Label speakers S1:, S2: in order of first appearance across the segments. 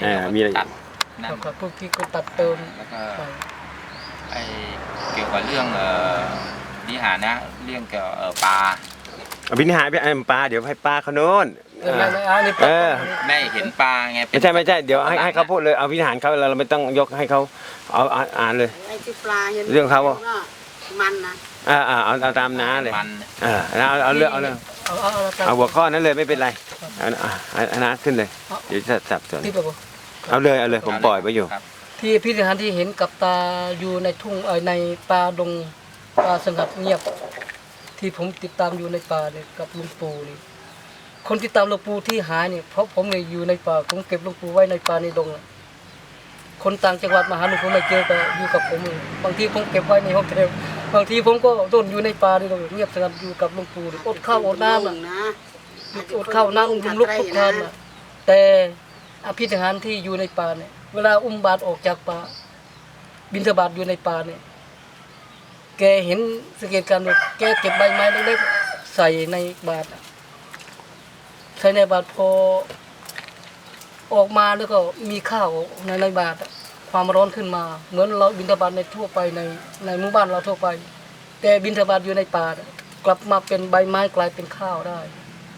S1: เออมีอะไร
S2: ตัดนั่น
S3: แล้วก็พวกที่ก็ตัดเติม
S2: แล้วก็
S3: ไป
S2: ไอเกี่ยวกับเรื่องเอ่อนิหารนะ เรื่องเกี่ยวกับเอ่อปลา
S1: เอาพินิหารไปไอ้ปลาเดี๋ยวให้ปลาเขาโน้น
S3: เออไม่ไม่เอานี่
S1: เออ
S2: แม่เห็นปลาไงเป็
S1: ไม่
S2: น
S1: ใช่ไม่ใช่เดี๋ยวให้ให้เขาพูดเลยเอาพินิหารเขาเราไม่ต้องยกให้เขาเอาเอาอ่านเลย
S4: ไอ้ที่ปลาห็น
S1: เรื่องเขาอะ
S4: ก็มันนะ
S1: อ่าอ่าเอาเอาตามน้าเลย
S2: มัน
S1: เออเอาเอาเรื่องเอาเรื่อง
S3: เอาเอาเอาเอา
S1: เอาหัวข้อนั้นเลยไม่เป็นไรเอาอ่าเอาน้าขึ้นเลยเดี๋ยวจะสับสน
S3: ที่แบบว่า
S1: เอาเลยเอาเลยผมปล่อยไปอยู่
S2: ครับ
S3: ที่พิธีหารที่เห็นกับตาอยู่ในทุ่งเออในป่าดงป่าสงัดเงียบ ที่ผมติดตามอยู่ในป่าเนี่ยกับลุงปู่นี่คนติดตามหลวงปู่ที่หายเนี่ยเพราะผมเนี่ยอยู่ในป่าผมเก็บหลวงปู่ไว้ในป่าในดงอะคนต่างจังหวัดมาหาหลวงปู่ไม่เจอก็อยู่กับผมเลยบางทีผมเก็บไว้ในห้องเก็บบางทีผมก็โดนอยู่ในป่านี่ก็เงียบสงัดอยู่กับหลวงปู่นี่อดข้าวอดน้ำอะ
S4: นะ
S3: อดข้าวน้ำยุงลุกทุกทานน่ะแต่ อภิธานที่อยู่ในป่าเนี่ย เวลาอุ้มบาตรออกจากป่า บินทบาทอยู่ในป่าเนี่ย แกเห็นสังเกตการณ์ว่าแกเก็บใบไม้เล็กๆใส่ในบาตรใส่ในบาตรพอออกมาแล้วก็มีข้าวในในบาตรความร้อนขึ้นมา เหมือนเราบินทบาทในทั่วไปในในหมู่บ้านเราทั่วไป แต่บินทบาทอยู่ในป่ากลับมาเป็นใบไม้กลายเป็นข้าวได้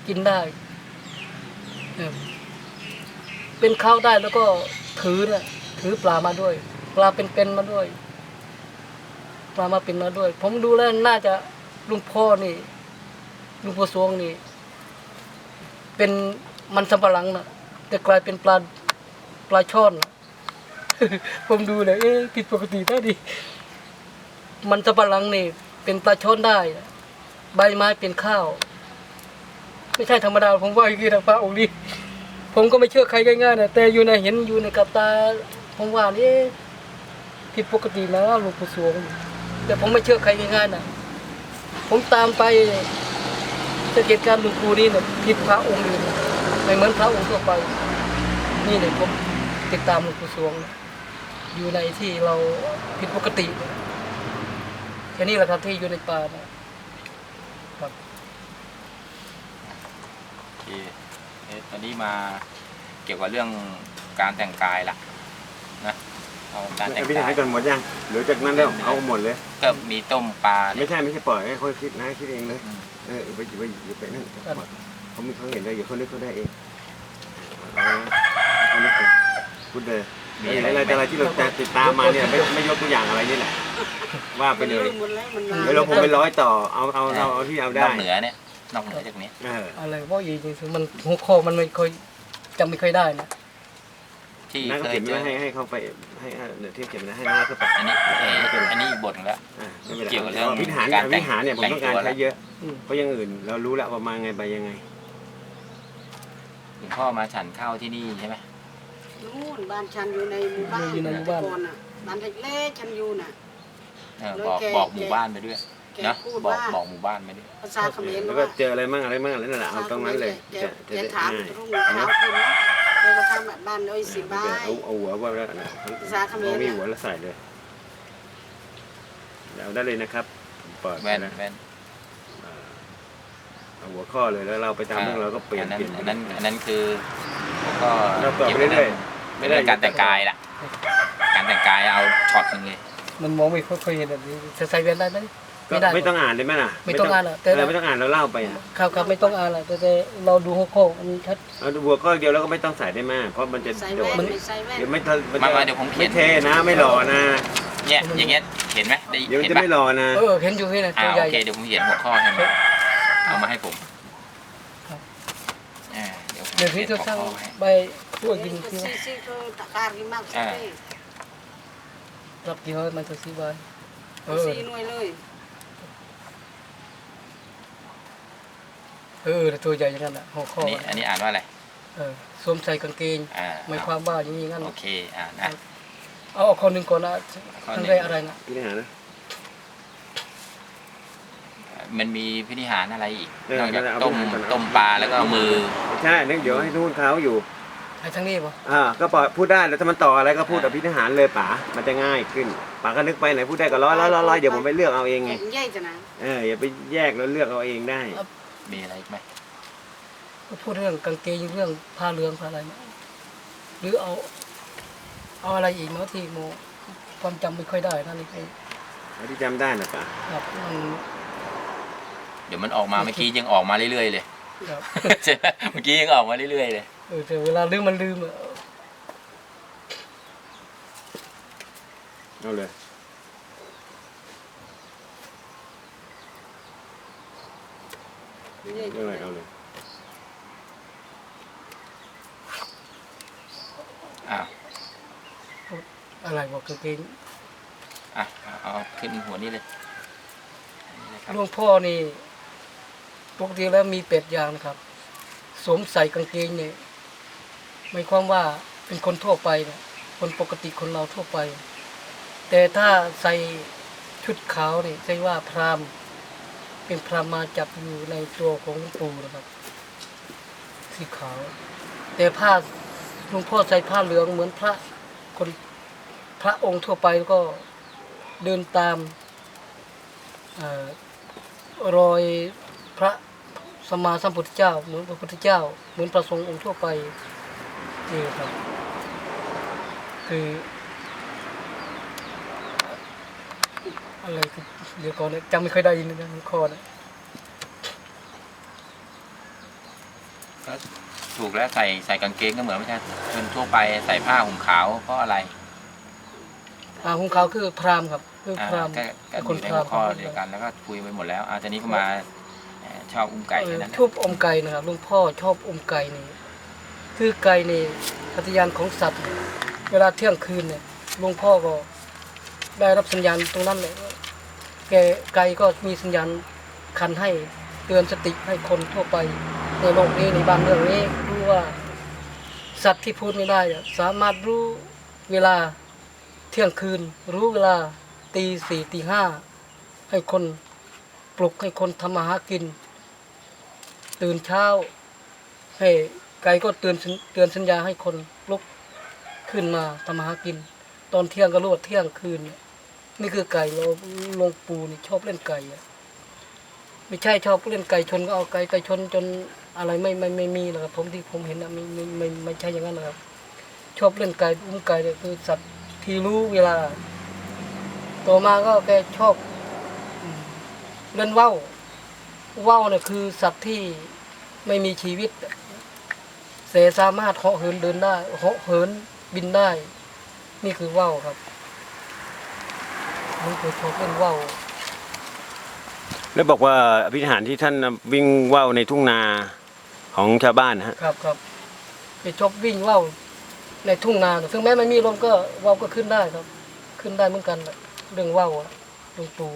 S3: กินได้ เป็นข้าวได้แล้วก็ถือนี่ยถือปลามาด้วย ปลาเป็นๆมาด้วย ปลามาเป็นมาด้วย ผมดูแล้วน่าจะลุงพ่อนี่ลุงพ่อสวงนี่ เป็นมันสำปะหลังนะแต่กลายเป็นปลาปลาช่อนนะผมดูเลยเอ๊ะผิดปกติได้ดิมันสำปะหลังนี่ เป็นปลาช่อนได้นะใบไม้เป็นข้าว ไม่ใช่ธรรมดาผมว่าอย่างนี้นะพระองค์นี้ ผมก็ไม่เชื่อใครง่ายๆนะแต่อยู่ในเห็นอยู่ในกับตาผมว่านี่ผิดปกตินะหลวงปู่สวง แต่ผมไม่เชื่อใครง่ายๆนะผมตามไปสังเกตการหลวงปู่นี่เนี่ยผิดพระองค์อื่นไม่เหมือนพระองค์ทั่วไป นี่เนี่ยผมติดตามหลวงปู่สวง อยู่ในที่เราผิดปกติแค่นี้แหละครับที่อยู่ในป่านะครับ
S2: โอเค ตอนนี้มาเกี่ยวกับเรื่องการแต่งกายละนะเอาการแต่ง
S1: พินิ
S2: กา
S1: หายรก่อนหมดยังหรือจากนั้นแล้วเอาหมดเลย
S2: ก็มีต้มปลาเนี่
S1: ไม่
S2: ย
S1: ใช่ไม่ใช่ปล่อยให้เขาคิดนะคิดเองเลย
S2: อืม
S1: เอออย่าไปอย่าไปอย่าไปนั่นเขาไม่เขาเห็นได้อย่าเขานึกเขาได้เองเอานะเขานึกเองพูดเลย
S2: มี
S1: มี
S2: อะ
S1: อะไรไร
S2: ไหม
S1: อะไรที่เราจะติดตามมาเนี่ยไม่ไม่ยกตัวอย่างอะไรนี่แหละว่าไปเลย
S4: หมดแล้วมัน
S1: เดี๋ยวเราผมไปร้อยต่อเอาเอาเอาเอาที่เอา
S2: น
S1: ได้
S2: อกเหนือเนี่ย นอกเหนือจากนี้
S1: เออ
S3: อะไรว่าอีกจริงๆมันหัวข้อมันไม่ค่อยจำไม่ค่อยได้นะ
S2: ที่
S1: นั่น
S2: เค
S1: ก็
S2: ย
S1: เขียน
S2: เจ
S1: ไว้
S2: อ
S1: ให้ให้เขาไปให้เดี๋ยวที่เขียนไว้ให้น้าเขาไป
S2: อันนี้เอ่ออันนี้อีกบทหนึ่งแล้ว
S1: อ่าไม่เป็นไร
S2: เกี่ยวกับเรื่อง
S1: วิหาร
S2: การแต่ง
S1: วิหารเนี่ยผมต้องการ
S2: แต่งตัว
S1: ใช้เยอะ
S3: อืม
S1: เพราะอยังอื่นเรารู้แล้วว่ามาไงไปยังไง
S2: หลวงพ่อมาฉันข้าวที่นี่ใช่ไหม
S4: นู่นบ้านฉันอยู่ในหมู่บ้าน
S3: อยู่ในหมู่บ้าน
S4: แต่ก่อน่ะบ้านเล็กๆฉันอยู่น่ะ
S2: เออ
S4: แล้ว
S2: บอก
S4: แก
S2: บอกหมู่บ้านไปด้วย
S4: แก
S2: นะ
S4: พูด
S2: บอก
S4: ว่า
S2: บอกหมู่บ้านไปด้วย
S4: ภาษาเขมร
S1: แล้วก็
S4: ว่า
S1: เจออะไรมั่งอะไรมั่งอะไรนั่นแหละเอาตรงนั้นเลย
S4: แก
S1: จะ
S4: แก
S1: จะได้
S4: ถาม
S1: ง่าย
S4: รุ่งเช้าคืนนะแกก็ทำแบบบ้านเลยสิบาย
S1: เอาเอาหัวว่าแล้วนะ
S4: ภาษาเขมร
S1: เอามีหัวแล้วใส่เลยเอาได้เลยนะครับเปิด
S2: แว่น
S1: นะ
S2: แว่น
S1: เอาหัวข้อเลยแล้วเราไปตามเรื่องเราก็เปลี่ยน
S2: อันนั้น
S1: เปลี่ยน
S2: อันนั้นอันนั้นคือผมก็
S1: เราต่อไปเรื่อยๆ
S2: ไม่ได้การแต่งกายล่ะ การแต่งกายเอาช็อตหนึงเลย
S3: มันมองไม่ค่อยเห็นแบบนี้จะใส่แว่นได้ไหม
S1: ก็
S3: ไม่ได้
S1: ไม่ต้องอ่านเลยไหมล่ะ
S3: ไม่ต้องอ่านหรอกแต่
S1: แต่ไม่ต้องอ่านเราเล่าไปอะ
S3: ครับครับไม่ต้องอ่านหรอกแต่แต่เราดูหัวข้อมันชัด
S1: เอาหัวข้อเดียวแล้วก็ไม่ต้องใส่ได้มาก เพราะมันจะ
S4: ใส่
S1: โด
S4: แว่
S1: ด
S4: นไม่ใส่แว่น
S1: เดี๋ยวไม่ทันนจะ
S2: มามาเดี๋ยวผมเขียน
S1: ไม่เทนะไม่หล่อนะ
S2: เนี่ยอย่างเงี้ยเห็นไหมได้
S1: เดี๋ยวมัน
S2: เห็น
S1: จะ
S2: ปะ
S1: ไม่หล่อนะ
S3: เออเห็นอยู่นี่นะ
S2: อ่า
S3: ตัวใหญ่
S2: โอเคเดี๋ยวผมเขียนหัวข้อให้มันเอามาให้ผม
S3: ครับ
S2: อ่าเดี๋ยวผม
S3: เดี๋ยว
S2: เขี
S3: พี่
S2: ยน
S3: จะ
S2: หัว
S3: สร้าง
S2: ข้อให้
S3: ใบพวกยิงที่
S4: ซีซีก็ตะการกินมากสิ
S2: อ่า
S3: รับกี่ห้อยมันจะสีใบเออ
S4: ซีหน่วยเลย
S3: เออตัวใหญ่อย่างนั้นอะหัวข้อ
S2: อันนี้อันนี้อ่านว่าอะไร
S3: เออสวมใส่กางเกง
S2: อ่า
S3: ไม่ความว่าอย่างนี้งั้น
S2: โอเคอ่านะ
S3: เอาเอาคนหนึ่งก่อนนะ
S2: ข้อห
S3: ทั้
S2: นึ่
S3: ง
S2: ง
S3: แรกอะไรนะ
S1: พี่หานะ
S2: มันมีพิธีหารอะไรอีก
S1: เออน
S2: อกจาก
S1: เอา
S2: ต้ม
S1: พิธีหารก่อน
S2: ต้มปลาแล้วก็เอามือ
S1: ใช่นึกเดี๋ยวให้นู่นเขาอยู่
S3: ไอ้ทั้งนี้ปะ
S1: อ่าก็ปล่อยพูดได้แล้วถ้ามันต่ออะไรก็พูดอภิธหารเลยป๋ามันจะง่ายขึ้นป๋าก็นึกไปไหนพูดได้ก็ร้อยร้อยร้อยร้อยเดี๋ยวผมไปเลือกเอาเองไง
S4: แกงใหญ่จ้ะนะ
S1: เอออย่าไปแยกแล้วเลือกเอาเองได้
S2: มีอะไรอีกไหม
S3: ก็พูดเรื่องกางเกงเรื่องผ้าเหลืองผ้าอะไรนะหรือเอาเอาอะไรอีกเนาะที่โมความจำไม่ค่อยได้นั่นเอง
S1: แล้วที่จำได้นะป่ะ
S3: ครับมัน
S2: เดี๋ยวมันออกมาเมื่อกี้ยังออกมาเรื่อยๆเลย
S3: ครับ
S2: ใช่ไหมเมื่อกี้ยังออกมาเรื่อยๆเลย
S3: เออแต่เวลาลืมมันลืมอะ
S1: เอาเลย เอาเลยเอาเลย
S2: อะ
S3: อะไรบอกกางเกง
S2: อะเอาเอาขึ้นหัวนี้เลยนี่เลยครับ
S3: หลวงพ่อนี่ปกติแล้วมีเป็ดอย่างนะครับ สวมใส่กางเกงเนี่ยหมายความว่าเป็นคนทั่วไปเนี่ยคนปกติคนเราทั่วไป แต่ถ้าใส่ชุดขาวนี่ใช่ว่าพราหมณ์ เป็นพราหมาจับอยู่ในตัวของหลวงปู่นะครับ สีขาว แต่ผ้าหลวงพ่อใส่ผ้าเหลืองเหมือนพระคนพระองค์ทั่วไปแล้วก็เดินตามอรอยพระสมมาสัมพุทธเจ้า เหมือนพระพุทธเจ้า เหมือนพระสงฆ์องค์ทั่วไปนี่ครับคือ อะไรคือเดี๋ยวก่อนนะจำไม่ค่อยได้ยินนะหัวข้อนะ
S2: ก็ถูกแล้วใส่ใส่กางเกงก็เหมือนไม่ใช่คนทั่วไปใส่ผ้าห่มขาวเพราะอะไร
S3: อ่าของเขาคือพราหมณ์ครับคือ
S2: อ่า
S3: พราหมณ์
S2: ก็ก็
S3: เป็น
S2: อ
S3: คน
S2: ยู่ใน
S3: พรา
S2: หั
S3: หมณ์
S2: วข้อเดียวกันแล้วก็คุยไปหมดแล้วอาจจะนี้ก็มาเอ่อชอบอุ้มไก่
S3: เอ
S2: แค่
S3: อ
S2: นั้น
S3: ชอบอมไก่นะครับหลุงพ่อชอบอมไก่นี่คือไก่นี่พัทยานของสัตว์เนี่ยเวลาเที่ยงคืนเนี่ยหลุงพ่อก็ได้รับสัญญาณตรงนั้นเลยว่า แกไก่ก็มีสัญญาณคันให้เตือนสติให้คนทั่วไปในโลกนี้ในบานเมืองนี้รู้ว่าสัตว์ที่พูดไม่ได้สามารถรู้เวลาเที่ยงคืน รู้เวลาตีสี่ตีห้าให้คนปลุกให้คนทำมาหากิน ตื่นเช้า ให้ไก่ก็เตือนเตือนสัญญาให้คนลุกขึ้นมาทำมาหากิน ตอนเที่ยงก็รู้ว่าเที่ยงคืนเนี่คือไก่เราลงปูนี่ชอบเล่นไก่อะไม่ใช่ชอบเล่นไก่ชนก็เอาไก่ไก่ชนจนอะไรไม่ไม่ไม่มีนะครับผมที่ผมเห็นนะไม่ไม่ไม่ไม่ใช่อย่างนั้นนะครับ ชอบเล่นไก่อุ้มไก่เนี่ยคือสัตว์ที่รู้เวลา ต่อมาก็แกชอบเล่นว่าวว่าวเนี่ยคือสัตว์ที่ไม่มีชีวิตแต่สามารถเหาะเหินเดินได้เหาะเหินบินได้ นี่คือว่าวครับ ผมเคยชอบเล่นว่าว
S1: แล้วบอกว่าอภิหารที่ท่านวิ่งว่าวในทุ่งนาของชาวบ้านนะฮะ
S3: ครับครับไปชอบวิ่งว่าวในทุ่งนาถึงแม้ไม่มีลมก็ว่าวก็ขึ้นได้ครับ ขึ้นได้เหมือนกันแหละเรื่องว่าวอะหลวงปู่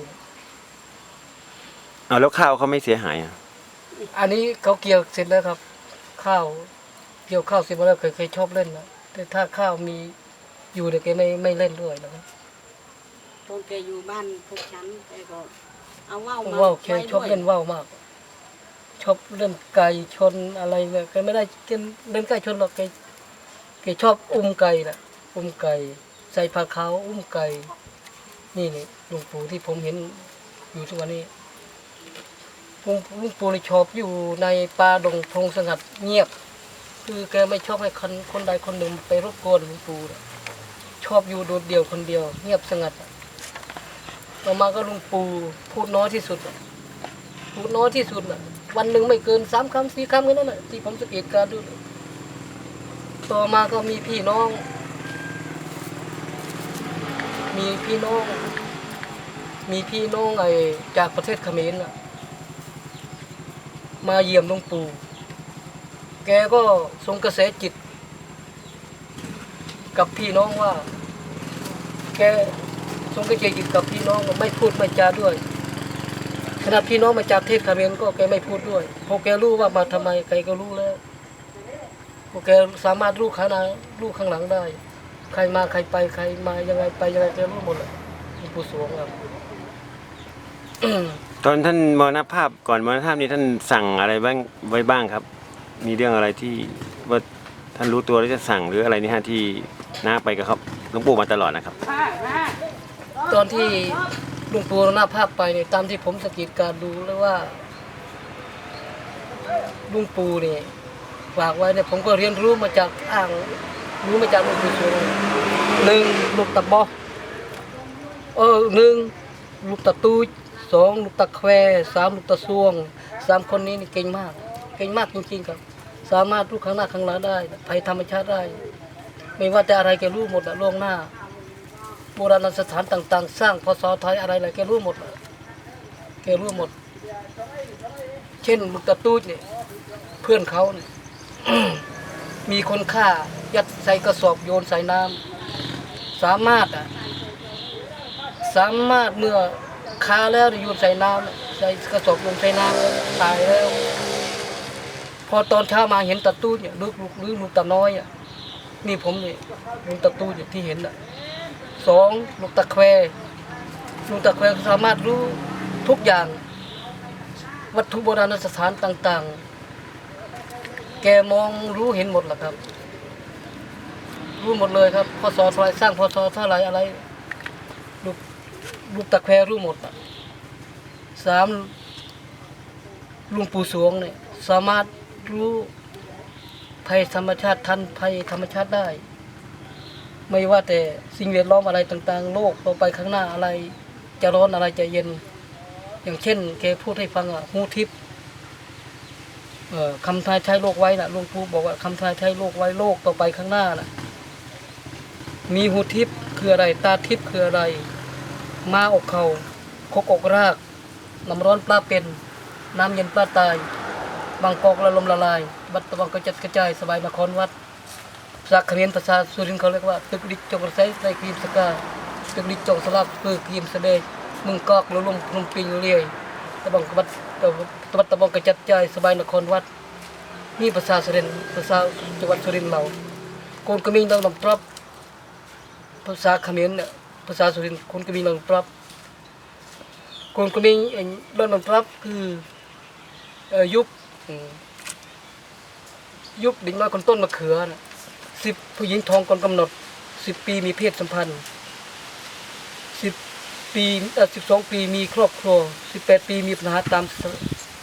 S1: เอาแล้วข้าวเขาไม่เสียหายอะ
S3: อันนี้เขาเกี่ยวเสร็จแล้วครับ ข้าวเกี่ยวข้าวเสร็จมาแล้วเคยเคยชอบเล่นนะแต่ถ้าข้าวมีอยู่เดี๋ยวแกไม่ไม่เล่นด้วยนะครับ
S4: ตอนแกอยู่บ้านพวกฉันแกก็เอาว่าวมา
S3: ว่าวแก
S4: ไว้
S3: ชอบ
S4: ด้วย
S3: เล่นว่าวมาก ชอบเล่นไก่ชนอะไรเนี่ยแกไม่ได้เล่นเล่นไก่ชนหรอกแกแกชอบอุ้มไก่แหละอุ้มไก่ ใส่ผ้าขาวอุ้มไก่ นี่นี่หลวงปู่ที่ผมเห็นอยู่ทุกวันนี้หลวงหลวงปู่นี่ชอบอยู่ในป่าดงพงสงัดเงียบ คือแกไม่ชอบให้คนคนใดคนหนึ่งไปรบกวนหลวงปู่น่ะชอบอยู่โดดเดี่ยวคนเดียว เงียบสงัดอะ ต่อมาก็หลวงปู่พูดน้อยที่สุด พูดน้อยที่สุดน่ะ วันหนึ่งไม่เกินสามคำสี่คำแค่นั้นแหละที่ผมสังเกตการ์ดู ต่อมาก็มีพี่น้อง มีพี่น้อง มีพี่น้องไอจากประเทศเขมรน่ะ มาเยี่ยมหลวงปู่แกก็ทรงกระแสจิต กับพี่น้องว่า แก ทรงกระแสจิตกับพี่น้องไม่พูดไม่จาด้วยขนาดพี่น้องมาจากเทศเขมรก็แกไม่พูดด้วยเพราะแกรู้ว่ามาทำไมใครก็รู้แล้วเพราะแกสามารถรู้ข้างหน้ารู้ข้างหลังได้ ใครมาใครไปใครมายังไงไปยังไงแกรู้หมดเลยหลวงปู่สวงครับ
S1: ตอนท่านมรณภาพก่อนมรณภาพนี้ท่านสั่งอะไรบ้างไว้บ้างครับ มีเรื่องอะไรที่ว่าท่านรู้ตัวแล้วจะสั่งหรืออะไรนี่ฮะที่น้าไปกับครับหลวงปู่มาตลอดนะครับ
S3: ตอนที่ลวงปูหน้าภาพไปเนี่ยตามที่ผมสังเกตการดูแล้วว่าลุงปูเนี่ยฝากไว้เนี่ยผมก็เรียนรู้มาจากอ่างรู้มาจากลวงปู่สวงหนึ่งลูกตะบอเออหนึ่งลูกตะตูจสองลูกตะแควสามลูกตะซวงสามคนนี้นี่เก่งมาก เก่งมากจริงๆครับ สามารถรู้ข้างหน้าข้างหลังได้ภัยธรรมชาติได้ ไม่ว่าแต่อะไรแกรู้หมดอะล่วงหน้า โบราณสถานต่าง ๆ สร้างพศไทยอะไรอะไรแกรู้หมดแกรู้หมด เช่นลูกตะตูจเนี่ยเพื่อนเขาเนี่ยมีคนฆ่ายัดใส่กระสอบโยนใส่น้ำสามารถอะสามารถเมื่อฆ่าแล้วเนี่ยโยนใส่น้ำใส่กระสอบโยนใส่น้ำตายแล้ว พอตอนเช้ามาเห็นตะตูดเนี่ยลูกลูกลูกตะน้อยอะนี่ผมเนี่ยลูกตะตูดเนี่ยที่เห็นอะ สองลูกตะแควลูกตะแควสามารถรู้ทุกอย่าง วัตถุโบราณสถานต่าง ๆ แกมองรู้เห็นหมดแหละครับ รู้หมดเลยครับพศเท่าไรสร้างพศเท่าไรอะไรลูกลูกตะแควรู้หมดอะสามลุงปู่สวงเนี่ยสามารถรู้ภัยธรรมชาติทันภัยธรรมชาติได้ ไม่ว่าแต่สิ่งแวดล้อมอะไรต่างๆ โลกต่อไปข้างหน้าอะไรจะร้อนอะไรจะเย็น อย่างเช่นแกพูดให้ฟังอะหูทิพย์คำทายใช้โลกไว้น่ะหลวงปู่บอกว่าคำทายใช้โลกไว้โลกต่อไปข้างหน้าน่ะมีหูทิพย์คืออะไร ตาทิพย์คืออะไร มาอกเขาคกอกรากน้ำร้อนปลาเป็น น้ำเย็นปลาตาย บางกอกละลมละลาย บัดตะวังกระจัดกระจายสบายนครวัด ภาษาเขมรภาษาสุรินทร์เขาเรียกว่าตึกดิกจกระไซใส่ครีมสกาตึกดิกจงสลับเพื่อครีมเสดงมึงกอกละลมพนมปิงเรียตะบังกบัดตะบัดตะบังกระจัดกระจสบายนครวัดนี่ภาษาสุรินทร์ภาษาจังหวัดสุรินทร์เราโกนกระมิงต้องนำปรับภาษาเขมรเนี่ยภาษาสุรินทร์คนกระมิงต้องปรับคนกระมิงเองเรื่องนำปรับคือยุบยุบดิ่งน้อยคนต้นมะเขือนะ สิบผู้หญิงทองก่อนกำหนดสิบปีมีเพศสัมพันธ์สิบปีอ่อสิบสองปีมีครอบครัวสิบแปดปีมีปัญหาตาม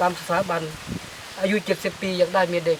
S3: ตามสถาบัน อายุเจ็ดสิบปีอยากได้เมียเด็ก